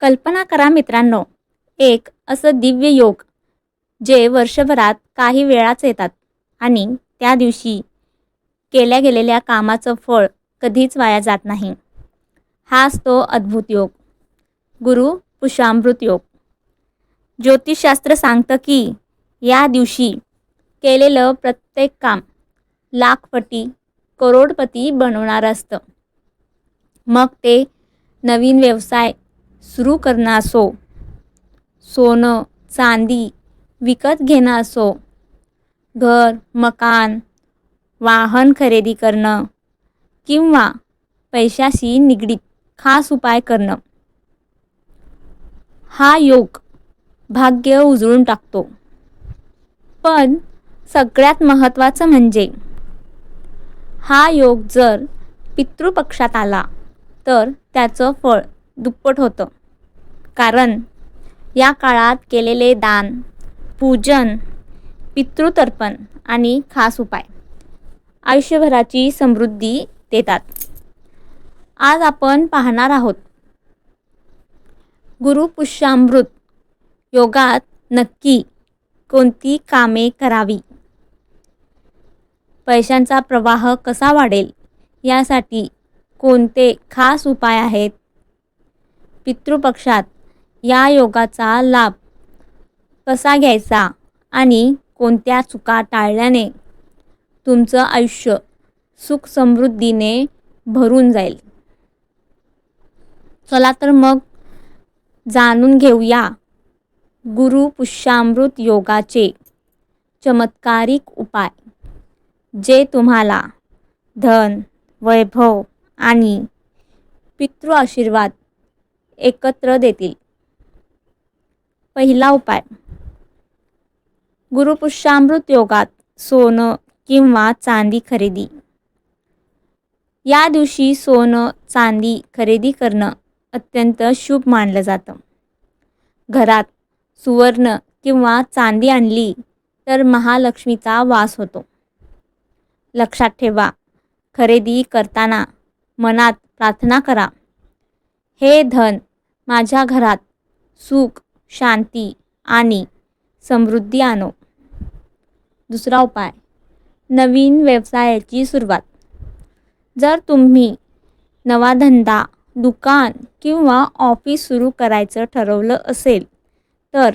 कल्पना करा मित्रांनो. एक असं दिव्य योग जे वर्षभरात काही वेळाच येतात आणि त्या दिवशी केल्या गेलेल्या कामाचं फळ कधीच वाया जात नाही. हाच तो अद्भुत योग गुरु पुषामृत योग. ज्योतिषशास्त्र सांगतं की या दिवशी केलेलं प्रत्येक काम लाखपटी करोडपती बनवणारं असतं. मग ते नवीन व्यवसाय सुरू करणं असो. सोनं चांदी विकत घेणं असो. घर मकान वाहन खरेदी करणं किंवा पैशाशी निगडीत खास उपाय करणं. हा योग भाग्य उजळून टाकतो. पण सगळ्यात महत्त्वाचं म्हणजे हा योग जर पितृपक्षात आला तर त्याचं फळ दुप्पट होतं. कारण या काळात केलेले दान पूजन पितृतर्पण आणि खास उपाय आयुष्यभराची समृद्धी देतात. आज आपण पाहणार आहोत गुरुपुष्यामृत योगात नक्की कोणती कामे करावी? पैशांचा प्रवाह कसा वाढेल? यासाठी कोणते खास उपाय आहेत? पितृपक्षात या योगाचा लाभ कसा घ्यायचा आणि कोणत्या चुका टाळल्याने तुमचं आयुष्य सुख समृद्धीने भरून जाईल? चला तर मग जाणून घेऊया गुरु पुष्यामृत योगाचे चमत्कारिक उपाय जे तुम्हाला धन वैभव आणि पितृ आशीर्वाद एकत्र देतील. पहिला उपाय. गुरुपुष्यामृत योगात सोनं किंवा चांदी खरेदी. या दिवशी सोनं चांदी खरेदी करणं अत्यंत शुभ मानलं जातं. घरात सुवर्ण किंवा चांदी आणली तर महालक्ष्मीचा वास होतो. लक्षात ठेवा खरेदी करताना मनात प्रार्थना करा. हे धन माझ्या घरात सुख शांती आणि समृद्धी आणो. दुसरा उपाय नवीन व्यवसायाची सुरुवात. जर तुम्ही नवा धंदा दुकान किंवा ऑफिस सुरू करायचं ठरवलं असेल तर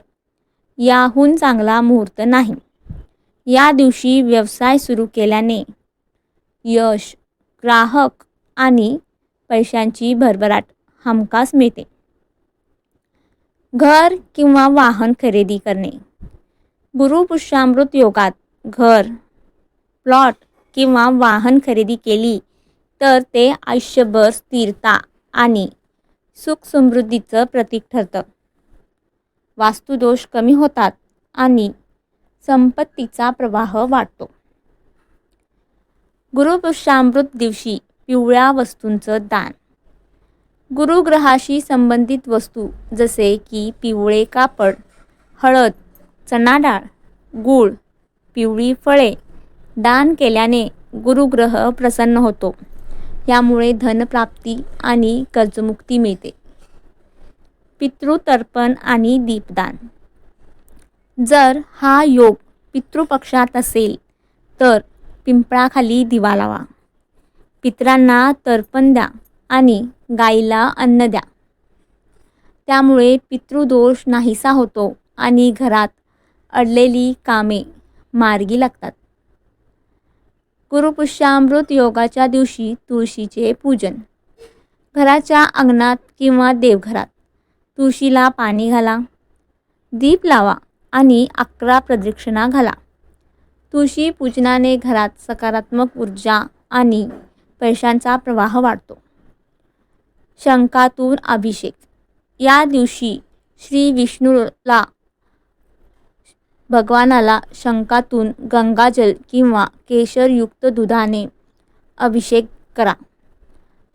याहून चांगला मुहूर्त नाही. या दिवशी व्यवसाय सुरू केल्याने यश ग्राहक आणि पैशांची भरभराट हमखास मिळते. घर किंवा वाहन खरेदी करणे. गुरुपुष्यामृत योगात घर प्लॉट किंवा वाहन खरेदी केली तर ते आयुष्यभर स्थिरता आणि सुखसमृद्धीचं प्रतीक ठरतं. वास्तुदोष कमी होतात आणि संपत्तीचा प्रवाह वाढतो. गुरुपुष्यामृत दिवशी पिवळ्या वस्तूंचं दान. गुरुग्रहाशी संबंधित वस्तू जसे की पिवळे कापड हळद चणा डाळ गूळ पिवळी फळे दान केल्याने गुरुग्रह प्रसन्न होतो. यामुळे धनप्राप्ती आणि कर्जमुक्ती मिळते. पितृतर्पण आणि दीपदान. जर हा योग पितृपक्षात असेल तर पिंपळाखाली दिवा लावा. पितरांना तर्पण द्या आणि गाईला अन्न द्या. त्यामुळे पितृदोष नाहीसा होतो आणि घरात अडलेली कामे मार्गी लागतात. गुरुपुष्यामृत योगाच्या दिवशी तुळशीचे पूजन. घराच्या अंगणात किंवा देवघरात तुळशीला पाणी घाला दीप लावा आणि अकरा प्रदक्षिणा घाला. तुळशी पूजनाने घरात सकारात्मक ऊर्जा आणि पैशांचा प्रवाह वाढतो. शंकातून अभिषेक. या दिवशी श्री विष्णूला भगवानाला शंकातून गंगाजल किंवा केशरयुक्त दुधाने अभिषेक करा.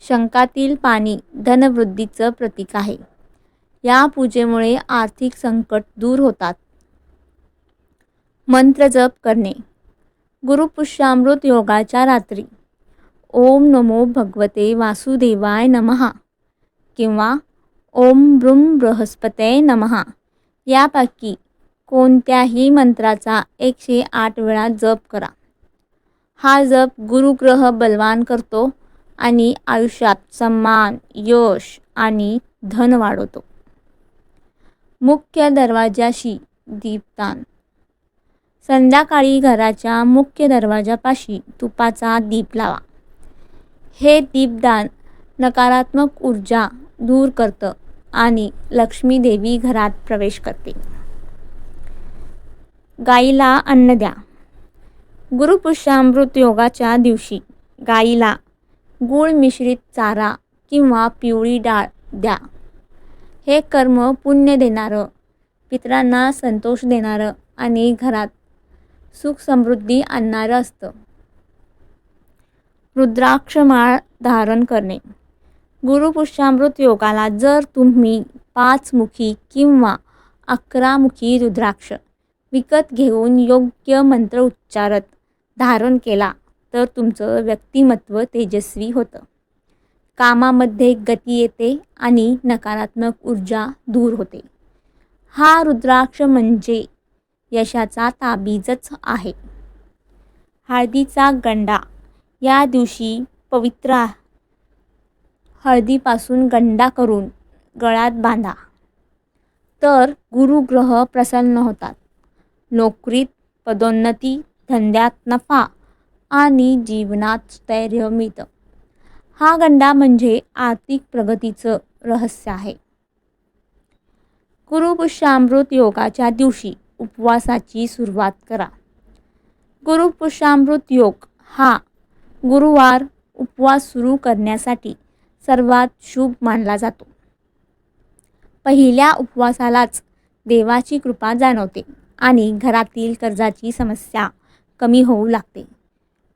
शंकातील पाणी धनवृद्धीचं प्रतीक आहे. या पूजेमुळे आर्थिक संकट दूर होतात. मंत्र जप करणे. गुरुपुष्यामृत योगाच्या रात्री. ओम नमो भगवते वासुदेवाय नमहा किंवा ओम ब्रुम बृहस्पते नमहा यापैकी कोणत्याही मंत्राचा एकशे आठ वेळा जप करा. हा जप गुरुग्रह बलवान करतो आणि आयुष्यात सन्मान यश आणि धन वाढवतो. मुख्य दरवाजाशी दीपदान संध्याकाळी घराच्या मुख्य दरवाजापाशी तुपाचा दीप लावा. हे दीपदान नकारात्मक ऊर्जा दूर करतं आणि लक्ष्मी देवी घरात प्रवेश करते. गाईला अन्न द्या. गुरुपुष्यामृत योगाच्या दिवशी गाईला गूळ मिश्रित चारा किंवा पिवळी डाळ द्या. हे कर्म पुण्य देणारं पितरांना संतोष देणारं आणि घरात सुख समृद्धी आणणारं असतं. रुद्राक्षमाळ धारण करणे. गुरुपुष्यामृत योगाला जर तुम्ही पाचमुखी किंवा अकरामुखी रुद्राक्ष विकत घेऊन योग्य मंत्र उच्चारत धारण केला तर तुमचं व्यक्तिमत्व तेजस्वी होतं. कामामध्ये गती येते आणि नकारात्मक ऊर्जा दूर होते. हा रुद्राक्ष म्हणजे यशाचा ताबीजच आहे. हळदीचा गंडा या दिवशी पवित्र हळदीपासून गंडा करून गळ्यात बांधा. तर गुरुग्रह प्रसन्न होतात. नोकरीत पदोन्नती धंद्यात नफा आणि जीवनात स्थैर्य मिळतं. हा गंडा म्हणजे आर्थिक प्रगतीचं रहस्य आहे. गुरुपुष्यामृत योगाच्या दिवशी उपवासाची सुरुवात करा. गुरुपुष्यामृत योग हा गुरुवार उपवास सुरू करण्यासाठी सर्वात शुभ मानला जातो. पहिल्या उपवासालाच देवाची कृपा जाणवते आणि घरातील कर्जाची समस्या कमी होऊ लागते.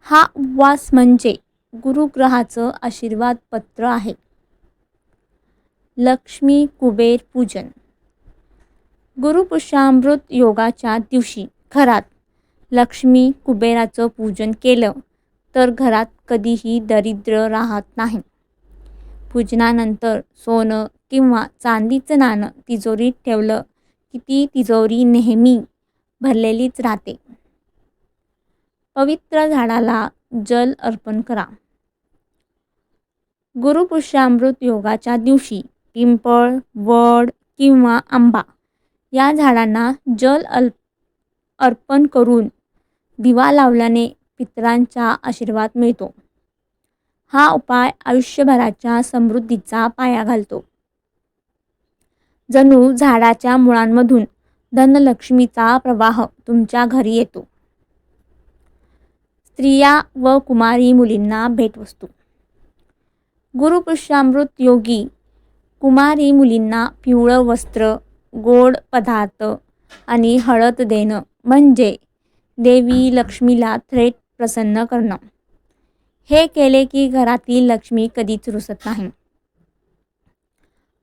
हा उपवास म्हणजे गुरुग्रहाचं आशीर्वाद पत्र आहे. लक्ष्मी कुबेर पूजन. गुरुपुष्यामृत योगाच्या दिवशी घरात लक्ष्मी कुबेराचं पूजन केलं तर घरात कधीही दरिद्र राहत नाही. पूजनानंतर सोनं किंवा चांदीचं नाणं तिजोरीत ठेवलं की ती तिजोरी नेहमी भरलेलीच राहते. पवित्र झाडाला जल अर्पण करा. गुरुपुष्यामृत योगाच्या दिवशी पिंपळ वड किंवा आंबा या झाडांना जल अल्प अर्पण करून दिवा लावल्याने पितरांचा आशीर्वाद मिळतो. हा उपाय आयुष्यभराच्या समृद्धीचा पाया घालतो. जणू झाडाच्या मुळांमधून धनलक्ष्मीचा प्रवाह तुमच्या घरी येतो. स्त्रिया व कुमारी मुलींना भेटवस्तू. गुरुपुष्यामृत योगी कुमारी मुलींना पिवळं वस्त्र गोड पदार्थ आणि हळद देणं म्हणजे देवी लक्ष्मीला थेट प्रसन्न करणं. हे केले की घरातील लक्ष्मी कधीच रुसत नाही.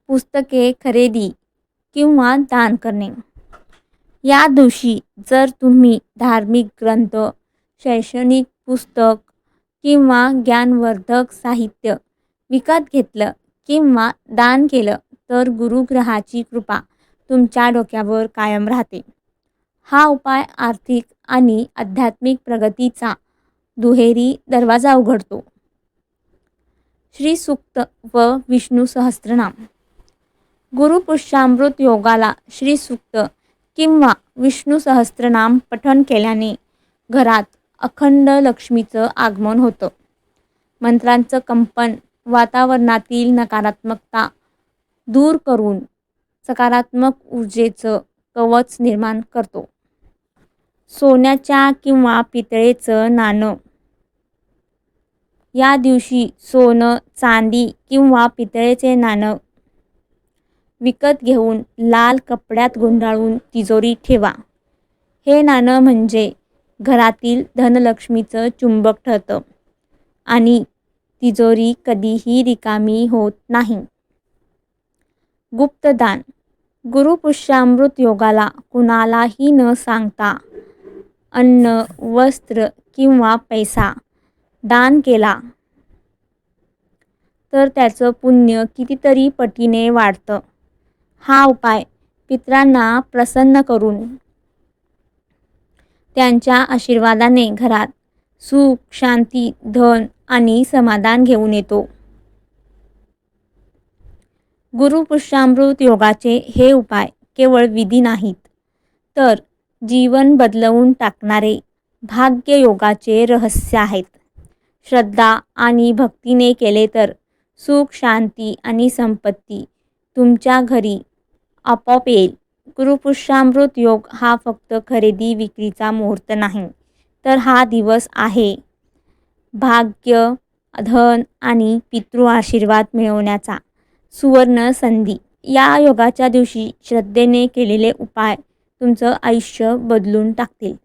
पुस्तके खरेदी किंवा दान करणे. या दिवशी जर तुम्ही धार्मिक ग्रंथ शैक्षणिक पुस्तक किंवा ज्ञानवर्धक साहित्य विकत घेतलं किंवा दान केलं तर गुरुग्रहाची कृपा तुमच्या डोक्यावर कायम राहते. हा उपाय आर्थिक आणि आध्यात्मिक प्रगतीचा दुहेरी दरवाजा उघडतो. श्री सुक्त व विष्णू सहस्त्रनाम गुरुपुष्यामृत योगाला श्री सुक्त किंवा विष्णू सहस्त्रनाम पठण केल्याने घरात अखंड लक्ष्मीचं आगमन होतं. मंत्रांचं कंपन वातावरणातील नकारात्मकता दूर करून सकारात्मक ऊर्जेचं कवच निर्माण करतो. सोन्याच्या किंवा पितळेचं नाणं या दिवशी सोनं चांदी किंवा पितळेचे नाणं विकत घेऊन लाल कपड्यात गुंडाळून तिजोरी ठेवा. हे नाणं म्हणजे घरातील धनलक्ष्मीचं चुंबक ठरतं आणि तिजोरी कधीही रिकामी होत नाही. गुप्तदान. गुरुपुष्यामृत योगाला कुणालाही न सांगता अन्न वस्त्र किंवा पैसा दान केला. तर त्याचं पुण्य कितीतरी पटीने वाढतं. हा उपाय पितरांना प्रसन्न करून त्यांच्या आशीर्वादाने घरात सुख शांती धन आणि समाधान घेऊन येतो. गुरुपुष्यामृत योगाचे हे उपाय केवळ विधी नाहीत तर जीवन बदलवून टाकणारे भाग्य योगाचे रहस्य आहेत. श्रद्धा आणि भक्तीने केले तर सुख शांती आणि संपत्ती तुमच्या घरी आपोआप येईल. गुरुपुष्यामृत योग हा फक्त खरेदी विक्रीचा मुहूर्त नाही तर हा दिवस आहे. भाग्य धन आणि पितृ आशीर्वाद मिळवण्याचा सुवर्ण संधी. या योगाच्या दिवशी श्रद्धेने केलेले उपाय तुमचं आयुष्य बदलून टाकतील.